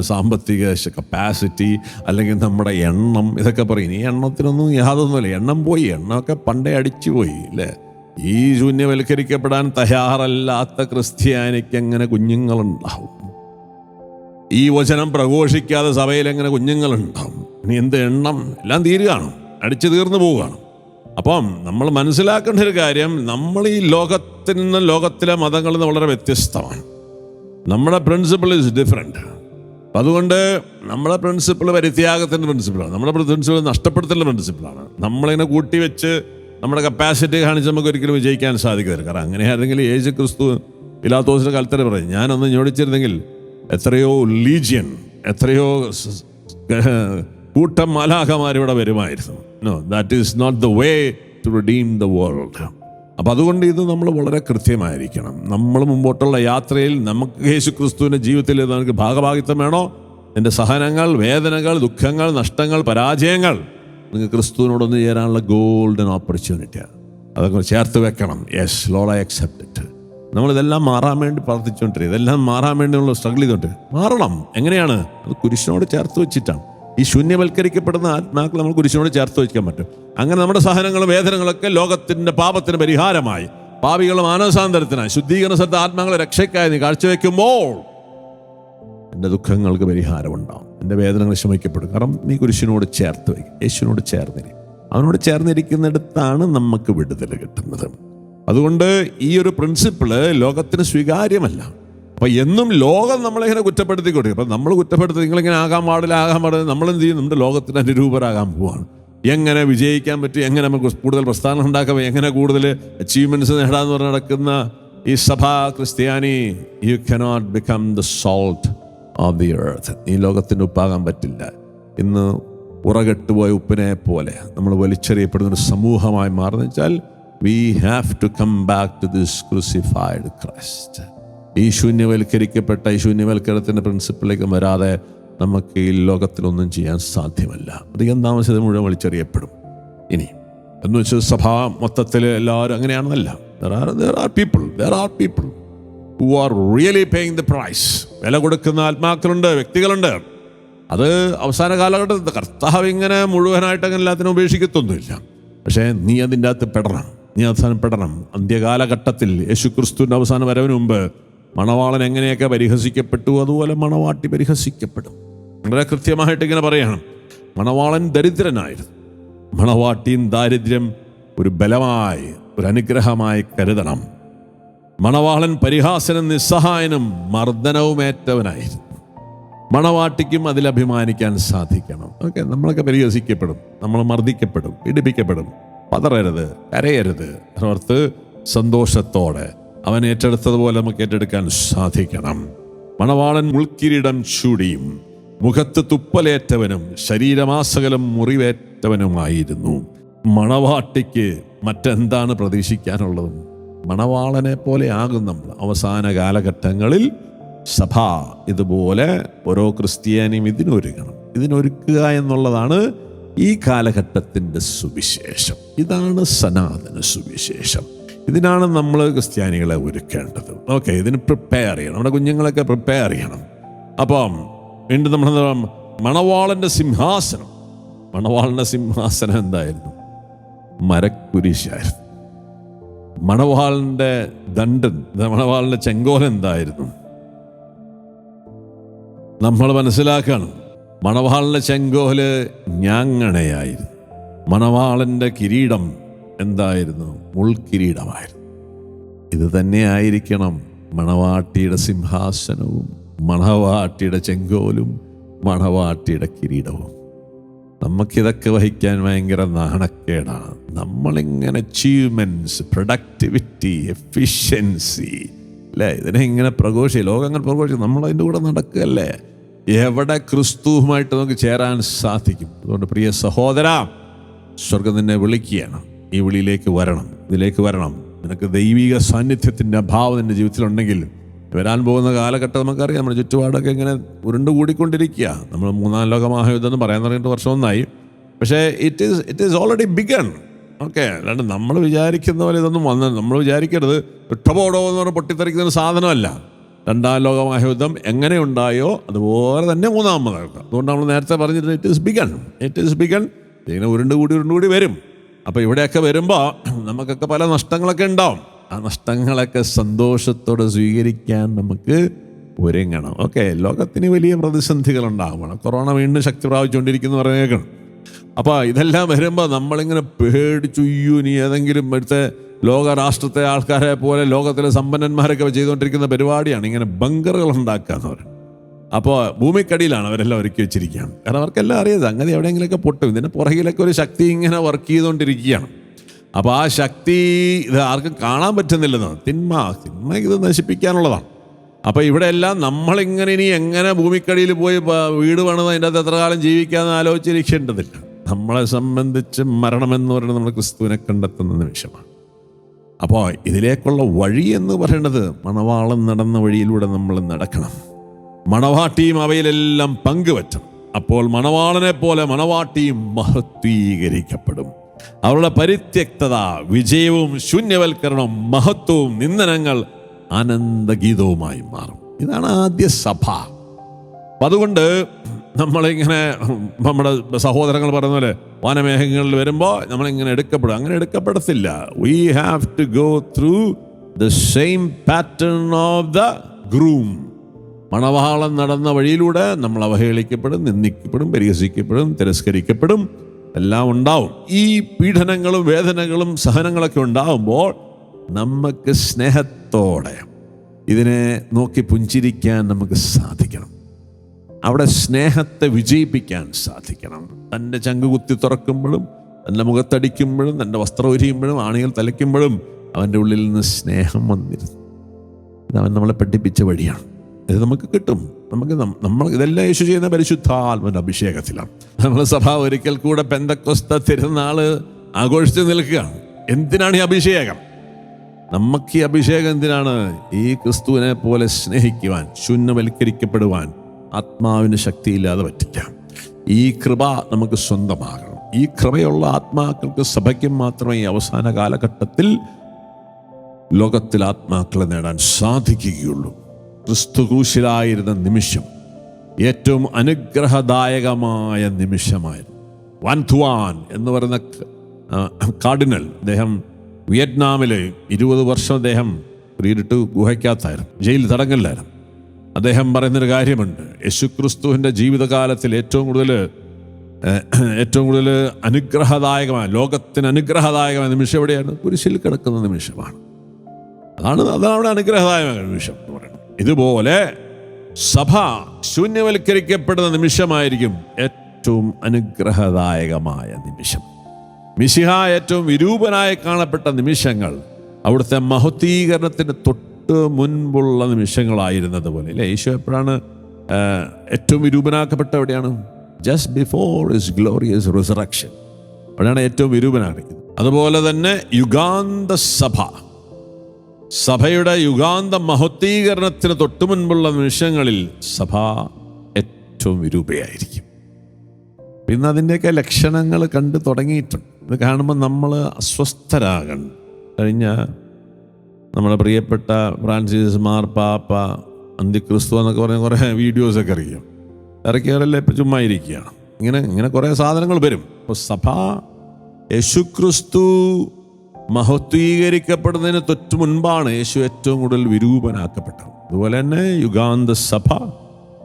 സാമ്പത്തിക കപ്പാസിറ്റി അല്ലെങ്കിൽ നമ്മുടെ എണ്ണം ഇതൊക്കെ പറയും. ഈ എണ്ണത്തിനൊന്നും യാതൊന്നുമില്ല. എണ്ണം പോയി. എണ്ണമൊക്കെ പണ്ടേ അടിച്ചു പോയി അല്ലേ? ഈ ശൂന്യവൽക്കരിക്കപ്പെടാൻ തയ്യാറല്ലാത്ത ക്രിസ്ത്യാനിക്ക് എങ്ങനെ കുഞ്ഞുങ്ങളുണ്ടാവും? ഈ വചനം പ്രഘോഷിക്കാതെ സഭയിൽ എങ്ങനെ കുഞ്ഞുങ്ങളുണ്ടാവും? ഇനി എന്ത് എണ്ണം? എല്ലാം തീരുകയാണ്. അടിച്ചു തീർന്നു പോവുകയാണ്. അപ്പം നമ്മൾ മനസ്സിലാക്കേണ്ട ഒരു കാര്യം നമ്മൾ ഈ ലോകത്തിൽ നിന്ന് ലോകത്തിലെ മതങ്ങളിൽ നിന്ന് വളരെ വ്യത്യസ്തമാണ്. നമ്മുടെ പ്രിൻസിപ്പിൾ ഇസ് ഡിഫറെന്റ് അതുകൊണ്ട് നമ്മുടെ പ്രിൻസിപ്പിൾ പരിത്യാഗത്തിന്റെ പ്രിൻസിപ്പിളാണ് നമ്മുടെ പ്രിൻസിപ്പിൾ നഷ്ടപ്പെടുത്തലിന്റെ പ്രിൻസിപ്പിളാണ് നമ്മളിങ്ങനെ കൂട്ടി വെച്ച് നമ്മുടെ കപ്പാസിറ്റി കാണിച്ച് നമുക്ക് ഒരിക്കലും വിജയിക്കാൻ സാധിക്കരുത്. കാരണം അങ്ങനെയായിരുന്നെങ്കിൽ യേശു ക്രിസ്തു പിലാത്തോസിന്റെ കാലത്തര പറയും ഞാനൊന്ന് ഞോടിച്ചിരുന്നെങ്കിൽ എത്രയോ ലീജിയൻ എത്രയോ കൂട്ടം മാലാഖമാർ ഇവിടെ വരുമായിരുന്നു. No that is not the way to redeem the world അപ്പം അതുകൊണ്ട് ഇത് നമ്മൾ വളരെ കൃത്യമായിരിക്കണം. നമ്മൾ മുമ്പോട്ടുള്ള യാത്രയിൽ നമുക്ക് യേശു ക്രിസ്തുവിന്റെ ജീവിതത്തിൽ നമുക്ക് ഭാഗഭാഗിത്വം വേണോ? എന്റെ സഹനങ്ങൾ വേദനകൾ ദുഃഖങ്ങൾ നഷ്ടങ്ങൾ പരാജയങ്ങൾ നിങ്ങൾക്ക് ക്രിസ്തുവിനോടൊന്ന് ചേരാനുള്ള ഗോൾഡൻ ഓപ്പർച്യൂണിറ്റിയാണ് അതൊക്കെ ചേർത്ത് വെക്കണം. Yes Lord I accept it നമ്മളിതെല്ലാം മാറാൻ വേണ്ടി പ്രാർത്ഥിച്ചുകൊണ്ടിരിക്കും ഇതെല്ലാം മാറാൻ വേണ്ടി നമ്മൾ സ്ട്രഗിൾ ചെയ്തോണ്ട് മാറണം. എങ്ങനെയാണ്? അത് കുരിശിനോട് ചേർത്ത് വെച്ചിട്ടാണ്. ഈ ശൂന്യവൽക്കരിക്കപ്പെടുന്ന ആത്മാക്കൾ നമ്മൾ കുരിശിനോട് ചേർത്ത് വെക്കാൻ പറ്റും. അങ്ങനെ നമ്മുടെ സഹനങ്ങളും വേദനകളൊക്കെ ലോകത്തിന്റെ പാപത്തിന് പരിഹാരമായി. പാപികളും മാനസാന്തരത്തിനായി. ശുദ്ധീകരണ സ്ഥലത്ത് ആത്മാക്കളെ രക്ഷയ്ക്കായി നീ കാഴ്ചവെക്കുമ്പോൾ എന്റെ ദുഃഖങ്ങൾക്ക് പരിഹാരമുണ്ടാവും. എന്റെ വേദനകൾ ശമിക്കപ്പെടും കാരണം നീ കുരിശിനോട് ചേർത്ത് വയ്ക്കും. യേശുവിനോട് ചേർന്നിരിക്കും അവനോട് ചേർന്നിരിക്കുന്നിടത്താണ് നമുക്ക് വിടുതൽ കിട്ടുന്നത്. അതുകൊണ്ട് ഈ ഒരു പ്രിൻസിപ്പിൾ ലോകത്തിന് സ്വീകാര്യമല്ല. അപ്പൊ എന്നും ലോകം നമ്മളിങ്ങനെ കുറ്റപ്പെടുത്തി കൊടുക്കും അപ്പൊ നമ്മൾ കുറ്റപ്പെടുത്തി നിങ്ങളിങ്ങനെ ആകാൻ പാടില്ല ആകാൻ പാടില്ല. നമ്മളെന്ത് ചെയ്യും? നമ്മുടെ ലോകത്തിന് അനുരൂപരാകാൻ പോവാണ്. എങ്ങനെ വിജയിക്കാൻ പറ്റും? എങ്ങനെ നമുക്ക് കൂടുതൽ പ്രസ്ഥാനം ഉണ്ടാക്കാം? എങ്ങനെ കൂടുതൽ അച്ചീവ്മെന്റ്സ് നേടാന്ന് പറഞ്ഞ് നടക്കുന്ന ഈ സഭ ക്രിസ്ത്യാനി you cannot become the salt of the earth ഈ ലോകത്തിന് ഉപ്പാകാൻ പറ്റില്ല. ഇന്ന് ഉറകെട്ടുപോയ ഉപ്പിനെ പോലെ നമ്മൾ വലിച്ചെറിയപ്പെടുന്ന ഒരു സമൂഹമായി മാറുന്ന വെച്ചാൽ we have to come back to this crucified Christ ഈ ശൂന്യവൽക്കരിക്കപ്പെട്ട ഈ ശൂന്യവൽക്കരണത്തിന്റെ പ്രിൻസിപ്പിളിലേക്ക് വരാതെ നമുക്ക് ഈ ലോകത്തിലൊന്നും ചെയ്യാൻ സാധ്യമല്ല. അധികം താമസിച്ചത് മുഴുവൻ വലിച്ചെറിയപ്പെടും. ഇനി എന്ന് വെച്ചാൽ സഭ മൊത്തത്തിൽ എല്ലാവരും അങ്ങനെയാണെന്നല്ല. There are there are people there are people who are really paying the price വില കൊടുക്കുന്ന ആത്മാക്കളുണ്ട് വ്യക്തികളുണ്ട്. അത് അവസാന കാലഘട്ടത്തിൽ കർത്താവ് ഇങ്ങനെ മുഴുവനായിട്ട് അങ്ങനെ എല്ലാത്തിനും ഉപേക്ഷിക്കത്തൊന്നുമില്ല. പക്ഷേ നീ അതിന്റെ അകത്ത് പെടണം. നീ അവസാനം പെടണം. അന്ത്യകാലഘട്ടത്തിൽ യേശു ക്രിസ്തുവിന്റെ അവസാനം വരവിന് മുമ്പ് മണവാളൻ എങ്ങനെയൊക്കെ പരിഹസിക്കപ്പെട്ടു? അതുപോലെ മണവാട്ടി പരിഹസിക്കപ്പെടും. വളരെ കൃത്യമായിട്ട് ഇങ്ങനെ പറയണം. മണവാളൻ ദരിദ്രനായിരുന്നു. മണവാട്ടിയും ദാരിദ്ര്യം ഒരു ബലമായി ഒരു അനുഗ്രഹമായി കരുതണം. മണവാളൻ പരിഹാസനും നിസ്സഹായനും മർദ്ദനവുമേറ്റവനായിരുന്നു. മണവാട്ടിക്കും അതിൽ അഭിമാനിക്കാൻ സാധിക്കണം. ഓക്കെ നമ്മളൊക്കെ പരിഹസിക്കപ്പെടും. നമ്മൾ മർദ്ദിക്കപ്പെടും പീഡിപ്പിക്കപ്പെടും. പതറരുത് കരയരുത്. അതിനോർത്ത് സന്തോഷത്തോടെ അവൻ ഏറ്റെടുത്തതുപോലെ നമുക്ക് ഏറ്റെടുക്കാൻ സാധിക്കണം. മണവാളൻ മുൾക്കിരീടം ചൂടിയും മുഖത്ത് തുപ്പലേറ്റവനും ശരീരമാസകലം മുറിവേറ്റവനുമായിരുന്നു. മണവാട്ടിക്ക് മറ്റെന്താണ് പ്രതീക്ഷിക്കാനുള്ളത്? മണവാളനെ പോലെ ആകും നമ്മൾ അവസാന കാലഘട്ടങ്ങളിൽ സഭ ഇതുപോലെ ഓരോ ക്രിസ്ത്യാനിയും ഇതിനൊരുങ്ങണം ഇതിനൊരുക്കുക എന്നുള്ളതാണ് ഈ കാലഘട്ടത്തിന്റെ സുവിശേഷം. ഇതാണ് സനാതന സുവിശേഷം. ഇതിനാണ് നമ്മൾ ക്രിസ്ത്യാനികളെ ഒരുക്കേണ്ടത്. ഓക്കെ ഇതിന് പ്രിപ്പയർ ചെയ്യണം. നമ്മുടെ കുഞ്ഞുങ്ങളൊക്കെ പ്രിപ്പയർ ചെയ്യണം. അപ്പം വീണ്ടും എന്താ മണവാളന്റെ സിംഹാസനം. മണവാളന്റെ സിംഹാസനം എന്തായിരുന്നു? മരക്കുരിശായിരുന്നു. മണവാളിന്റെ ദണ്ടൻ മണവാളിന്റെ ചെങ്കോൽ എന്തായിരുന്നു? നമ്മൾ മനസ്സിലാക്കണം മണവാളിന്റെ ചെങ്കോൽ ഞാങ്ങണയായിരുന്നു. മണവാളന്റെ കിരീടം എന്തായിരുന്നു? മുൾക്കിരീടമായിരുന്നു. ഇത് തന്നെയായിരിക്കണം മണവാട്ടിയുടെ സിംഹാസനവും മണവാട്ടിയുടെ ചെങ്കോലും മണവാട്ടിയുടെ കിരീടവും. നമുക്കിതൊക്കെ വഹിക്കാൻ ഭയങ്കര നാണക്കേടാണ്. നമ്മളിങ്ങനെ അച്ചീവ്മെന്റ്സ് പ്രൊഡക്ടിവിറ്റി എഫിഷ്യൻസി അല്ലേ? ഇതിനെ ഇങ്ങനെ പ്രഘോഷി ലോകങ്ങൾ പ്രഘോഷിക്കും നമ്മളതിന്റെ കൂടെ നടക്കുകയല്ലേ? എവിടെ ക്രിസ്തുവുമായിട്ട് നമുക്ക് ചേരാൻ സാധിക്കും? അതുകൊണ്ട് പ്രിയ സഹോദര സ്വർഗം നിന്നെ വിളിക്കുകയാണ്. ഈ വിളിയിലേക്ക് വരണം. ഇതിലേക്ക് വരണം. നിനക്ക് ദൈവിക സാന്നിധ്യത്തിന്റെ അഭാവം നിന്റെ ജീവിതത്തിലുണ്ടെങ്കിൽ വരാൻ പോകുന്ന കാലഘട്ടം നമുക്കറിയാം. നമ്മുടെ ചുറ്റുപാടൊക്കെ ഇങ്ങനെ ഉരുണ്ട് കൂടിക്കൊണ്ടിരിക്കുക. നമ്മൾ മൂന്നാം ലോക മഹായുദ്ധം എന്ന് പറയാൻ തുടങ്ങിയിട്ട് വർഷമൊന്നായി പക്ഷേ it is it is already begun okay അല്ലാണ്ട് നമ്മൾ വിചാരിക്കുന്ന പോലെ ഇതൊന്നും വന്ന് നമ്മൾ വിചാരിക്കരുത്. ഇട്ടപോടോ എന്ന് പറഞ്ഞാൽ പൊട്ടിത്തെറിക്കുന്ന ഒരു സാധനമല്ല. രണ്ടാം ലോക മഹായുദ്ധം എങ്ങനെ ഉണ്ടായോ അതുപോലെ തന്നെ മൂന്നാമതാക്കുക അതുകൊണ്ട് നമ്മൾ നേരത്തെ പറഞ്ഞിട്ട് it is begun it is begun ഇങ്ങനെ ഉരുണ്ട് കൂടി ഉരുണ്ട് കൂടി വരും. അപ്പോൾ ഇവിടെയൊക്കെ വരുമ്പോൾ നമുക്കൊക്കെ പല നഷ്ടങ്ങളൊക്കെ ഉണ്ടാവും. ആ നഷ്ടങ്ങളൊക്കെ സന്തോഷത്തോടെ സ്വീകരിക്കാൻ നമുക്ക് ഒരുങ്ങണം. ഓക്കെ ലോകത്തിന് വലിയ പ്രതിസന്ധികൾ ഉണ്ടാവണം കൊറോണ വീണ്ടും ശക്തി പ്രാപിച്ചുകൊണ്ടിരിക്കുന്നു പറഞ്ഞേക്കണം. അപ്പോൾ ഇതെല്ലാം വരുമ്പോൾ നമ്മളിങ്ങനെ പേടിച്ചു അയ്യോ നീ ഏതെങ്കിലും ഇവിടുത്തെ ലോകരാഷ്ട്രത്തെ ആൾക്കാരെ പോലെ ലോകത്തിലെ സമ്പന്നന്മാരൊക്കെ ചെയ്തുകൊണ്ടിരിക്കുന്ന പരിപാടിയാണ് ഇങ്ങനെ ബങ്കറുകൾ ഉണ്ടാക്കുക അപ്പോൾ ഭൂമിക്കടിയിലാണ് അവരെല്ലാം ഒരുക്കി വെച്ചിരിക്കുകയാണ്. കാരണം അവർക്കെല്ലാം അറിയാം സംഗതി എവിടെയെങ്കിലുമൊക്കെ പൊട്ടും. ഇതിന് പുറകിലൊക്കെ ഒരു ശക്തി ഇങ്ങനെ വർക്ക് ചെയ്തുകൊണ്ടിരിക്കുകയാണ്. അപ്പോൾ ആ ശക്തി ഇത് ആർക്കും കാണാൻ പറ്റുന്നില്ലെന്ന്. തിന്മ തിന്മ ഇത് നശിപ്പിക്കാനുള്ളതാണ്. അപ്പോൾ ഇവിടെ എല്ലാം നമ്മളിങ്ങനെ ഇനി എങ്ങനെ ഭൂമിക്കടിയിൽ പോയി വീട് പണിത് അതിന്റെ അകത്ത് എത്ര കാലം ജീവിക്കാമെന്ന് ആലോചിച്ചിരിക്കേണ്ടതില്ല നമ്മളെ സംബന്ധിച്ച് മരണമെന്ന് പറയുന്നത് നമ്മൾ ക്രിസ്തുവിനെ കണ്ടെത്തുന്ന നിമിഷമാണ്. അപ്പോൾ ഇതിലേക്കുള്ള വഴി എന്ന് പറയുന്നത് മണവാളം നടന്ന വഴിയിലൂടെ നമ്മൾ നടക്കണം. മണവാട്ടിയും അവയിലെല്ലാം പങ്കുവറ്റണം അപ്പോൾ മണവാളനെ പോലെ മണവാട്ടിയും മഹത്വീകരിക്കപ്പെടും. അവരുടെ പരിത്യക്തത വിജയവും ശൂന്യവൽക്കരണവും മഹത്വവും നിന്ദനങ്ങൾ ആനന്ദഗീതവുമായി മാറും. ഇതാണ് ആദ്യ സഭ. അപ്പം അതുകൊണ്ട് നമ്മളിങ്ങനെ നമ്മുടെ സഹോദരങ്ങൾ പറയുന്ന പോലെ വനമേഘങ്ങളിൽ വരുമ്പോൾ നമ്മളിങ്ങനെ എടുക്കപ്പെടും. അങ്ങനെ എടുക്കപ്പെടത്തില്ല. We have to go through the same pattern of the groom മണവാളം നടന്ന വഴിയിലൂടെ നമ്മൾ അവഹേളിക്കപ്പെടും നിന്ദിക്കപ്പെടും പരിഹസിക്കപ്പെടും തിരസ്കരിക്കപ്പെടും. എല്ലാം ഉണ്ടാവും. ഈ പീഡനങ്ങളും വേദനകളും സഹനങ്ങളൊക്കെ ഉണ്ടാവുമ്പോൾ നമുക്ക് സ്നേഹത്തോടെ ഇതിനെ നോക്കി പുഞ്ചിരിക്കാൻ നമുക്ക് സാധിക്കണം. അവിടെ സ്നേഹത്തെ വിജയിപ്പിക്കാൻ സാധിക്കണം. തന്റെ ചങ്കുകുത്തി തുറക്കുമ്പോഴും തന്റെ മുഖത്തടിക്കുമ്പോഴും തന്റെ വസ്ത്രം ഉരിയുമ്പോഴും ആണികൾ തലയ്ക്കുമ്പോഴും അവന്റെ ഉള്ളിൽ നിന്ന് സ്നേഹം വന്നിരുന്നു. അവൻ നമ്മളെ പഠിപ്പിച്ച വഴിയാണ്. ഇത് നമുക്ക് കിട്ടും. നമുക്ക് നമ്മൾ ഇതെല്ലാം യേശു ചെയ്യുന്ന പരിശുദ്ധാത്മന്റെ അഭിഷേകത്തിലാണ്. നമ്മൾ സഭ ഒരിക്കൽ കൂടെ പെന്തക്കൊസ്ത തിരുനാൾ ആഘോഷിച്ച് നിൽക്കുകയാണ്. എന്തിനാണ് ഈ അഭിഷേകം? നമുക്ക് ഈ അഭിഷേകം എന്തിനാണ്? ഈ ക്രിസ്തുവിനെ പോലെ സ്നേഹിക്കുവാൻ ശൂന്യവൽക്കരിക്കപ്പെടുവാൻ ആത്മാവിന് ശക്തിയില്ലാതെ പറ്റില്ല. ഈ കൃപ നമുക്ക് സ്വന്തമാകണം. ഈ കൃപയുള്ള ആത്മാക്കൾക്ക് സഭയ്ക്കും മാത്രമേ ഈ അവസാന കാലഘട്ടത്തിൽ ലോകത്തിൽ ആത്മാക്കളെ നേടാൻ സാധിക്കുകയുള്ളൂ. ക്രിസ്തു നിമിഷം ഏറ്റവും അനുഗ്രഹദായകമായ നിമിഷമായിരുന്നു. വാൻ ധുവാൻ എന്ന് പറയുന്ന കാർഡിനൽ അദ്ദേഹം വിയറ്റ്നാമിൽ ഇരുപത് വർഷം അദ്ദേഹം പ്രീരിട്ട് ഗുഹയ്ക്കകത്തായിരുന്നു. ജയിൽ തടങ്കലിലായിരുന്നു. അദ്ദേഹം പറയുന്നൊരു കാര്യമുണ്ട്. യേശുക്രിസ്തുവിന്റെ ജീവിതകാലത്തിൽ ഏറ്റവും കൂടുതൽ ഏറ്റവും കൂടുതൽ അനുഗ്രഹദായകമായ ലോകത്തിന് അനുഗ്രഹദായകമായ നിമിഷം എവിടെയാണ്? കുരിശിൽ കിടക്കുന്ന നിമിഷമാണ്. അതാണ് അതാണ് അവിടെ അനുഗ്രഹദായകമായ നിമിഷം എന്ന് പറയുന്നത്. ഇതുപോലെ സഭ ശൂന്യവൽക്കരിക്കപ്പെടുന്ന നിമിഷമായിരിക്കും ഏറ്റവും അനുഗ്രഹദായകമായ നിമിഷം. മിശിഹ ഏറ്റവും വിരൂപനായി കാണപ്പെട്ട നിമിഷങ്ങൾ അവിടുത്തെ മഹത്വീകരണത്തിന് തൊട്ട് മുൻപുള്ള നിമിഷങ്ങളായിരുന്നത് പോലെ അല്ലേ യേശു എപ്പോഴാണ് ഏറ്റവും വിരൂപനാക്കപ്പെട്ട എവിടെയാണ് just before his glorious resurrection അവിടെയാണ് ഏറ്റവും വിരൂപനാണ് അതുപോലെ തന്നെ യുഗാന്ത സഭ സഭയുടെ യുഗാന്ത മഹത്വീകരണത്തിന് തൊട്ടു മുൻപുള്ള നിമിഷങ്ങളിൽ സഭ ഏറ്റവും വിരൂപയായിരിക്കും. പിന്നെ അതിന്റെയൊക്കെ ലക്ഷണങ്ങൾ കണ്ടു തുടങ്ങിയിട്ടുണ്ട്. ഇത് കാണുമ്പോൾ നമ്മൾ അസ്വസ്ഥരാകണം. കഴിഞ്ഞ നമ്മുടെ പ്രിയപ്പെട്ട ഫ്രാൻസിസ് മാർപ്പാപ്പ അന്തിക്രിസ്തു എന്നൊക്കെ പറഞ്ഞ കുറേ വീഡിയോസൊക്കെ അറിയാം. ഇറക്കിയവരല്ലേ ഇപ്പം ചുമ്മാ ഇരിക്കുകയാണ്. ഇങ്ങനെ ഇങ്ങനെ കുറേ സാധനങ്ങൾ വരും. അപ്പോൾ സഭ യേശുക്രിസ്തു മഹത്വീകരിക്കപ്പെടുന്നതിന് തൊറ്റു മുൻപാണ് യേശു ഏറ്റവും കൂടുതൽ വിരൂപനാക്കപ്പെട്ടത്. അതുപോലെ തന്നെ യുഗാന്ത സഭ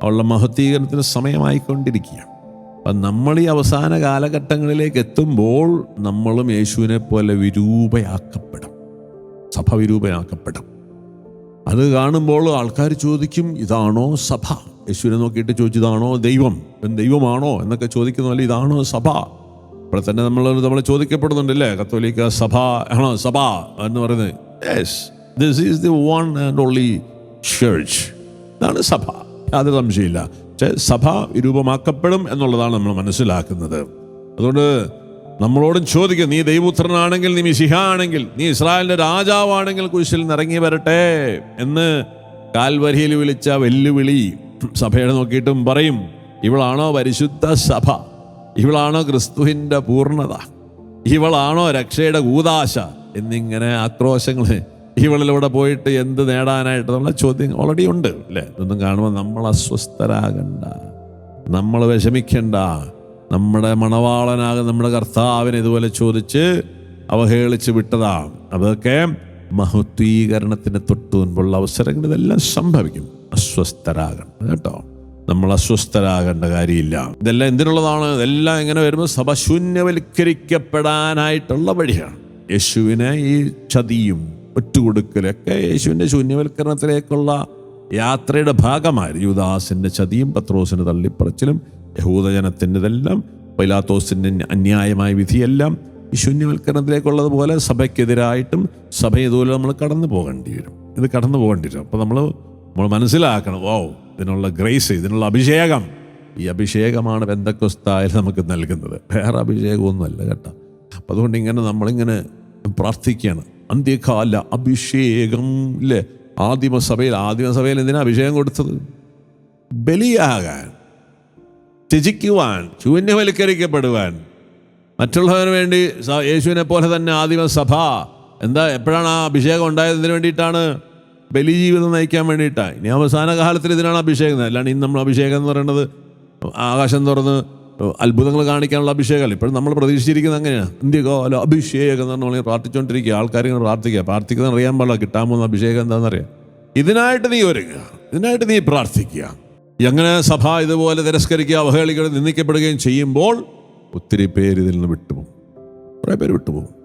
അവളുടെ മഹത്വീകരണത്തിന് സമയമായിക്കൊണ്ടിരിക്കുകയാണ്. അപ്പം നമ്മൾ ഈ അവസാന കാലഘട്ടങ്ങളിലേക്ക് എത്തുമ്പോൾ നമ്മളും യേശുവിനെ പോലെ വിരൂപയാക്കപ്പെടും. സഭ വിരൂപയാക്കപ്പെടും. അത് കാണുമ്പോൾ ആൾക്കാർ ചോദിക്കും ഇതാണോ സഭ? യേശുവിനെ നോക്കിയിട്ട് ചോദിച്ചു ഇതാണോ ദൈവം? ദൈവമാണോ? എന്നൊക്കെ ചോദിക്കുന്ന പോലെ ഇതാണോ സഭ? ഇപ്പോൾ തന്നെ നമ്മൾ നമ്മൾ ചോദിക്കപ്പെടുന്നുണ്ടല്ലേ? കത്തോലിക്ക സഭ ആണോ? സഭ എന്ന് പറയുന്നത്. Yes this is the one and only church ഇതാണ് സഭ. യാതൊരു സംശയമില്ല പക്ഷേ സഭ രൂപമാക്കപ്പെടും എന്നുള്ളതാണ് നമ്മൾ മനസ്സിലാക്കുന്നത്. അതുകൊണ്ട് നമ്മളോടും ചോദിക്കും നീ ദൈവപുത്രനാണെങ്കിൽ നീ മിശിഹ ആണെങ്കിൽ നീ ഇസ്രായേലിന്റെ രാജാവാണെങ്കിൽ കുരിശിൽ നിന്ന് ഇറങ്ങി വരട്ടെ? എന്ന് കാൽവരിയിൽ വിളിച്ച വെല്ലുവിളി സഭയുടെ നോക്കിയിട്ടും പറയും. ഇവളാണോ പരിശുദ്ധ സഭ? ഇവളാണോ ക്രിസ്തുവിന്റെ പൂർണത? ഇവളാണോ രക്ഷയുടെ കൂതാശ എന്നിങ്ങനെ ആക്രോശങ്ങൾ ഇവളിലൂടെ പോയിട്ട് എന്ത് നേടാനായിട്ട് നമ്മളെ ചോദ്യം ഓൾറെഡി ഉണ്ട് അല്ലേ ഇതൊന്നും കാണുമ്പോൾ നമ്മൾ അസ്വസ്ഥരാകണ്ട. നമ്മൾ വിഷമിക്കണ്ട. നമ്മുടെ മണവാളനാകുന്ന നമ്മുടെ കർത്താവിനെ ഇതുപോലെ ചോദിച്ച് അവഹേളിച്ച് വിട്ടതാണ്. അതൊക്കെ മഹത്വീകരണത്തിന് തൊട്ടു മുൻപുള്ള അവസരങ്ങൾ ഇതെല്ലാം സംഭവിക്കും. അസ്വസ്ഥരാകണം കേട്ടോ? നമ്മൾ അസ്വസ്ഥരാകേണ്ട കാര്യമില്ല. ഇതെല്ലാം എന്തിനുള്ളതാണ്? ഇതെല്ലാം ഇങ്ങനെ വരുമ്പോൾ സഭ ശൂന്യവൽക്കരിക്കപ്പെടാനായിട്ടുള്ള വഴിയാണ്. യേശുവിനെ ഈ ചതിയും ഒറ്റുകൊടുക്കലൊക്കെ യേശുവിന്റെ ശൂന്യവൽക്കരണത്തിലേക്കുള്ള യാത്രയുടെ ഭാഗമായി. യുദാസിന്റെ ചതിയും പത്രോസിന്റെ തള്ളിപ്പറച്ചിലും യഹൂദജനത്തിന്റെ ഇതെല്ലാം പൈലാത്തോസിന്റെ അന്യായമായ വിധിയെല്ലാം ഈ ശൂന്യവൽക്കരണത്തിലേക്കുള്ളതുപോലെ സഭയ്ക്കെതിരായിട്ടും സഭ ഇതുപോലെ നമ്മൾ കടന്നു പോകേണ്ടി വരും. ഇത് കടന്നു പോകേണ്ടി വരും. അപ്പോൾ നമ്മൾ നമ്മൾ മനസ്സിലാക്കണം ഓ ഇതിനുള്ള ഗ്രേസ് ഇതിനുള്ള അഭിഷേകം. ഈ അഭിഷേകമാണ് ബന്ധക്കൊസ്തായാൽ നമുക്ക് നൽകുന്നത്. വേറെ അഭിഷേകമൊന്നുമല്ല കേട്ടോ. അപ്പം അതുകൊണ്ട് ഇങ്ങനെ നമ്മളിങ്ങനെ പ്രാർത്ഥിക്കുകയാണ്. അന്ത്യകാല അഭിഷേകം ഇല്ലേ ആദിമസഭയിൽ ആദിമസഭയിൽ എന്തിനാ അഭിഷേകം കൊടുത്തത്? ബലിയാകാൻ ത്യജിക്കുവാൻ ശൂന്യവൽക്കരിക്കപ്പെടുവാൻ മറ്റുള്ളവന് വേണ്ടി യേശുവിനെ പോലെ തന്നെ ആദിമസഭ എന്താ എപ്പോഴാണ് ആ അഭിഷേകം ഉണ്ടായതിന് വേണ്ടിയിട്ടാണ് ബലിജീവിതം നയിക്കാൻ വേണ്ടിയിട്ടാണ് ഇനി അവസാന കാലത്തിൽ ഇതിനാണ് അഭിഷേകം. അല്ലാണ്ട് ഇന്ന് നമ്മൾ അഭിഷേകം എന്ന് പറയുന്നത് ആകാശം തുറന്ന് അത്ഭുതങ്ങൾ കാണിക്കാനുള്ള അഭിഷേകമല്ല. ഇപ്പോഴും നമ്മൾ പ്രതീക്ഷിച്ചിരിക്കുന്നത് അങ്ങനെയാണ്. ഇന്ത്യകാല അഭിഷേകം എന്ന് പറഞ്ഞാൽ പ്രാർത്ഥിച്ചുകൊണ്ടിരിക്കുക ആൾക്കാർ ഇങ്ങനെ പ്രാർത്ഥിക്കുക. പ്രാർത്ഥിക്കുന്നത് അറിയാൻ പാടില്ല. കിട്ടാൻ പോകുന്ന അഭിഷേകം എന്താണെന്നറിയാം ഇതിനായിട്ട് നീ ഒരുങ്ങുക. ഇതിനായിട്ട് നീ പ്രാർത്ഥിക്കുക. എങ്ങനെ സഭ ഇതുപോലെ തിരസ്കരിക്കുക അവഹേളിക്കുക നിന്ദിക്കപ്പെടുകയും ചെയ്യുമ്പോൾ ഒത്തിരി പേര് ഇതിൽ നിന്ന് വിട്ടുപോകും. കുറേ പേര് വിട്ടുപോകും.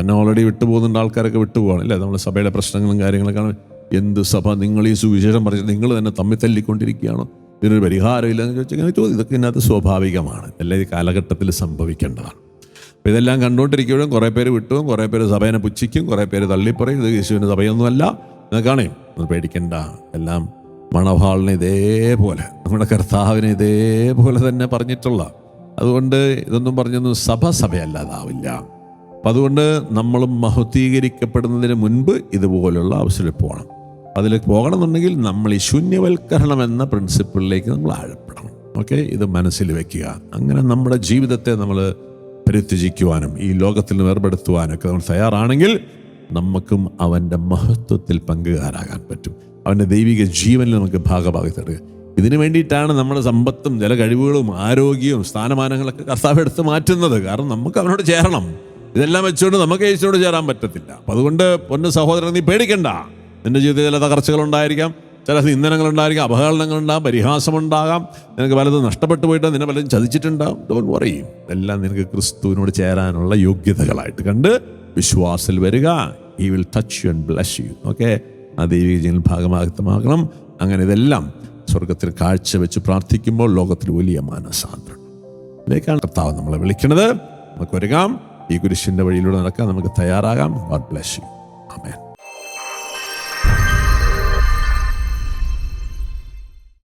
തന്നെ ഓൾറെഡി വിട്ടുപോകുന്നുണ്ട്. ആൾക്കാരൊക്കെ വിട്ടുപോകണം അല്ലേ? നമ്മൾ സഭയുടെ പ്രശ്നങ്ങളും കാര്യങ്ങളൊക്കെ ആണ്. എന്ത് സഭ? നിങ്ങൾ ഈ സുവിശേഷം പറഞ്ഞ് നിങ്ങൾ തന്നെ തമ്മിൽ തല്ലിക്കൊണ്ടിരിക്കുകയാണോ? ഇതിനൊരു പരിഹാരമില്ല എന്ന് ചോദിച്ചാൽ ഇങ്ങനെ ചോദ്യം ഇതൊക്കെ ഇതിനകത്ത് സ്വാഭാവികമാണ്. അല്ലെങ്കിൽ ഈ കാലഘട്ടത്തിൽ സംഭവിക്കേണ്ടതാണ്. അപ്പോൾ ഇതെല്ലാം കണ്ടുകൊണ്ടിരിക്കുമ്പോഴും കുറേ പേര് വിട്ടും കുറേ പേര് സഭേനെ പുച്ഛിക്കും കുറേ പേര് തള്ളിപ്പറയും ഇത് യേശുവിന്റെ സഭയൊന്നുമല്ല എന്നൊക്കെയാണേ ഒന്ന് പേടിക്കണ്ട. എല്ലാം മണവാളിനെ ഇതേപോലെ നമ്മുടെ കർത്താവിനെ ഇതേപോലെ തന്നെ പറഞ്ഞിട്ടുള്ള. അതുകൊണ്ട് ഇതൊന്നും പറഞ്ഞൊന്നും സഭ സഭയല്ലാതാവില്ല. അപ്പം അതുകൊണ്ട് നമ്മളും മഹത്വീകരിക്കപ്പെടുന്നതിന് മുൻപ് ഇതുപോലുള്ള അവസരം പോകണം അതിലേക്ക് പോകണമെന്നുണ്ടെങ്കിൽ നമ്മൾ ഈ ശൂന്യവൽക്കരണം എന്ന പ്രിൻസിപ്പിളിലേക്ക് നമ്മൾ ആഴപ്പെടണം. ഓക്കെ ഇത് മനസ്സിൽ വെക്കുക. അങ്ങനെ നമ്മുടെ ജീവിതത്തെ നമ്മൾ പരിത്യജിക്കുവാനും ഈ ലോകത്തിൽ നിന്ന് വേർപെടുത്തുവാനും ഒക്കെ നമ്മൾ തയ്യാറാണെങ്കിൽ നമുക്കും അവന്റെ മഹത്വത്തിൽ പങ്കുകാരാകാൻ പറ്റും. അവന്റെ ദൈവിക ജീവനിൽ നമുക്ക് ഭാഗഭാഗത്തെടുക്കുക ഇതിനു വേണ്ടിയിട്ടാണ് നമ്മുടെ സമ്പത്തും ചില കഴിവുകളും ആരോഗ്യവും സ്ഥാനമാനങ്ങളൊക്കെ കർത്താവ് എടുത്ത് മാറ്റുന്നത്. കാരണം നമുക്ക് അവനോട് ചേരണം. ഇതെല്ലാം വെച്ചുകൊണ്ട് നമുക്ക് യേശുവിനോട് ചേരാൻ പറ്റത്തില്ല. അപ്പം അതുകൊണ്ട് പൊന്നു സഹോദരൻ നീ പേടിക്കണ്ട. നിന്റെ ജീവിതത്തിൽ ചില തകർച്ചകളുണ്ടായിരിക്കാം ചില നിന്ദനങ്ങളുണ്ടായിരിക്കാം അപകടങ്ങളുണ്ടാകാം പരിഹാസമുണ്ടാകാം. നിനക്ക് പലതും നഷ്ടപ്പെട്ടു പോയിട്ട് നിന്നെ പലതും ചതിച്ചിട്ടുണ്ടാകും ഡോൺ പറയും ഇതെല്ലാം നിനക്ക് ക്രിസ്തുവിനോട് ചേരാനുള്ള യോഗ്യതകളായിട്ട് കണ്ട് വിശ്വാസത്തിൽ വരിക. He will touch you and bless you okay ആ ദൈവിക ജീവനിൽ ഭാഗമാകത്തമാകണം. അങ്ങനെ ഇതെല്ലാം സ്വർഗത്തിൽ കാഴ്ച വെച്ച് പ്രാർത്ഥിക്കുമ്പോൾ ലോകത്തിൽ വലിയ മാനസാന്തരം. ഇതിലേക്കാണ് കർത്താവ് നമ്മളെ വിളിക്കുന്നത്. നമുക്ക് ഒരുങ്ങാം ഈ കുരിശിന്റെ വഴിയിലൂടെ നടക്കാൻ നമുക്ക് തയ്യാറാകാം. God bless you amen